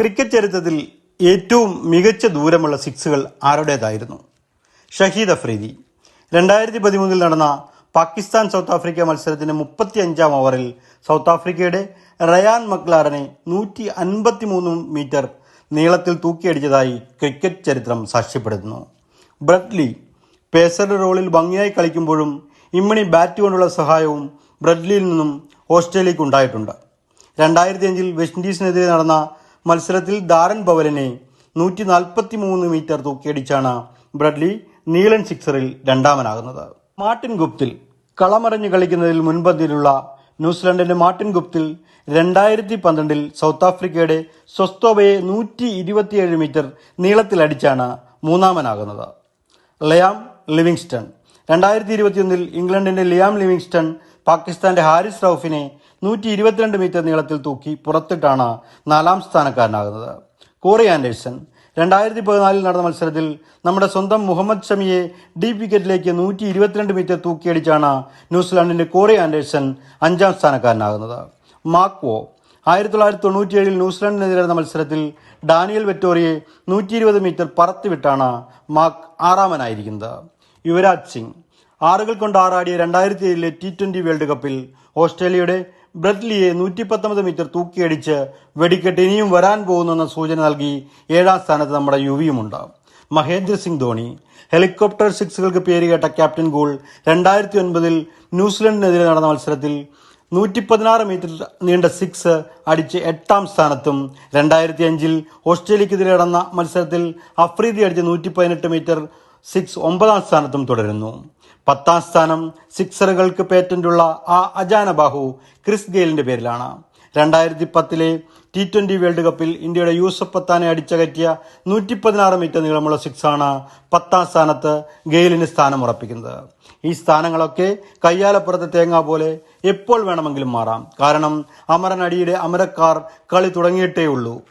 Cricket ചരിത്രത്തിൽ ഏറ്റവും മികച്ച ദൂരമുള്ള സിക്സുകൾ ആരുടേതായിരുന്നു? ഷഹീദ് അഫ്രീദി. രണ്ടായിരത്തി പതിമൂന്നിൽ നടന്ന പാകിസ്ഥാൻ സൗത്ത് ആഫ്രിക്ക മത്സരത്തിന്റെ മുപ്പത്തി അഞ്ചാം ഓവറിൽ സൗത്ത് ആഫ്രിക്കയുടെ റയാൻ മക്ലാറിനെ നൂറ്റി അൻപത്തി മൂന്ന് മീറ്റർ നീളത്തിൽ തൂക്കിയടിച്ചതായി ക്രിക്കറ്റ് ചരിത്രം സാക്ഷ്യപ്പെടുത്തുന്നു. ബ്രഡ്ലി പേസറുടെ റോളിൽ ഭംഗിയായി കളിക്കുമ്പോഴും ഇമ്മണി ബാറ്റ് കൊണ്ടുള്ള സഹായവും ബ്രഡ്ലിയിൽ നിന്നും ഓസ്ട്രേലിയക്ക് ഉണ്ടായിട്ടുണ്ട് രണ്ടായിരത്തി അഞ്ചിൽ വെസ്റ്റ് ഇൻഡീസിനെതിരെ നടന്ന മത്സരത്തിൽ ദാരൻ ഭവലിനെ നൂറ്റി നാൽപ്പത്തി മൂന്ന് മീറ്റർ തൂക്കിയടിച്ചാണ് ബ്രഡ്ലി നീളൻ സിക്സറിൽ രണ്ടാമനാകുന്നത്. മാർട്ടിൻ ഗുപ്തിൽ കളമറിഞ്ഞ് കളിക്കുന്നതിൽ മുൻപന്തിയിലുള്ള ന്യൂസിലൻഡിന്റെ മാർട്ടിൻ ഗുപ്തിൽ രണ്ടായിരത്തി പന്ത്രണ്ടിൽ സൗത്ത് ആഫ്രിക്കയുടെ സ്വസ്തോബയെ നൂറ്റി ഇരുപത്തിയേഴ് മീറ്റർ നീളത്തിലടിച്ചാണ് മൂന്നാമനാകുന്നത്. ലയാം ലിവിങ്സ്റ്റൺ രണ്ടായിരത്തി ഇരുപത്തിയൊന്നിൽ ഇംഗ്ലണ്ടിന്റെ ലിയാം ലിവിങ്സ്റ്റൺ പാകിസ്ഥാന്റെ ഹാരിസ് റൌഫിനെ നൂറ്റി ഇരുപത്തിരണ്ട് മീറ്റർ നീളത്തിൽ തൂക്കി പുറത്തിട്ടാണ് നാലാം സ്ഥാനക്കാരനാകുന്നത്. കോറി ആൻഡേഴ്സൺ രണ്ടായിരത്തി പതിനാലിൽ നടന്ന മത്സരത്തിൽ നമ്മുടെ സ്വന്തം മുഹമ്മദ് ഷമിയെ ഡീപ് വിക്കറ്റിലേക്ക് നൂറ്റി ഇരുപത്തിരണ്ട് മീറ്റർ തൂക്കിയടിച്ചാണ് ന്യൂസിലാൻഡിന്റെ കോറി ആൻഡേഴ്സൺ അഞ്ചാം സ്ഥാനക്കാരനാകുന്നത്. മാക്വോ ആയിരത്തി തൊള്ളായിരത്തി തൊണ്ണൂറ്റിയേഴിൽ നടന്ന മത്സരത്തിൽ ഡാനിയൽ വെറ്റോറിയെ നൂറ്റി ഇരുപത് മീറ്റർ പറത്തിവിട്ടാണ് മാക് ആറാമനായിരിക്കുന്നത്. യുവരാജ് സിംഗ് ആറുകൾ കൊണ്ട് ആറാടിയ രണ്ടായിരത്തി ഏഴിലെ ടി വേൾഡ് കപ്പിൽ ഓസ്ട്രേലിയയുടെ ബ്രഡ്ലിയെ നൂറ്റി പത്തൊമ്പത് മീറ്റർ തൂക്കിയടിച്ച് വെടിക്കെട്ട് ഇനിയും വരാൻ പോകുന്നെന്ന സൂചന നൽകി ഏഴാം സ്ഥാനത്ത് നമ്മുടെ യുവിയുമുണ്ട്. മഹേന്ദ്ര സിംഗ് ധോണി ഹെലികോപ്റ്റർ സിക്സുകൾക്ക് പേരുകേട്ട ക്യാപ്റ്റൻ ഗോൾ രണ്ടായിരത്തി ഒൻപതിൽ ന്യൂസിലൻഡിനെതിരെ നടന്ന മത്സരത്തിൽ നൂറ്റി പതിനാറ് മീറ്റർ നീണ്ട സിക്സ് അടിച്ച് എട്ടാം സ്ഥാനത്തും രണ്ടായിരത്തി അഞ്ചിൽ ഓസ്ട്രേലിയക്കെതിരെ നടന്ന മത്സരത്തിൽ അഫ്രീദി അടിച്ച് നൂറ്റി പതിനെട്ട് മീറ്റർ സിക്സ് ഒമ്പതാം സ്ഥാനത്തും തുടരുന്നു. പത്താം സ്ഥാനം സിക്സറുകൾക്ക് പേറ്റന്റുള്ള ആ അജാന ബാഹു ക്രിസ് ഗെയിലിന്റെ പേരിലാണ്. രണ്ടായിരത്തി പത്തിലെ ടി ട്വന്റി വേൾഡ് കപ്പിൽ ഇന്ത്യയുടെ യൂസഫ് പത്താനെ അടിച്ചകറ്റിയ നൂറ്റി പതിനാറ് മീറ്റർ നീളമുള്ള സിക്സാണ് പത്താം സ്ഥാനത്ത് ഗെയിലിന് സ്ഥാനം ഉറപ്പിക്കുന്നത്. ഈ സ്ഥാനങ്ങളൊക്കെ കയ്യാലപ്പുറത്തെ തേങ്ങ പോലെ എപ്പോൾ വേണമെങ്കിലും മാറാം. കാരണം അമരനടിയുടെ അമരക്കാർ കളി തുടങ്ങിയിട്ടേ ഉള്ളൂ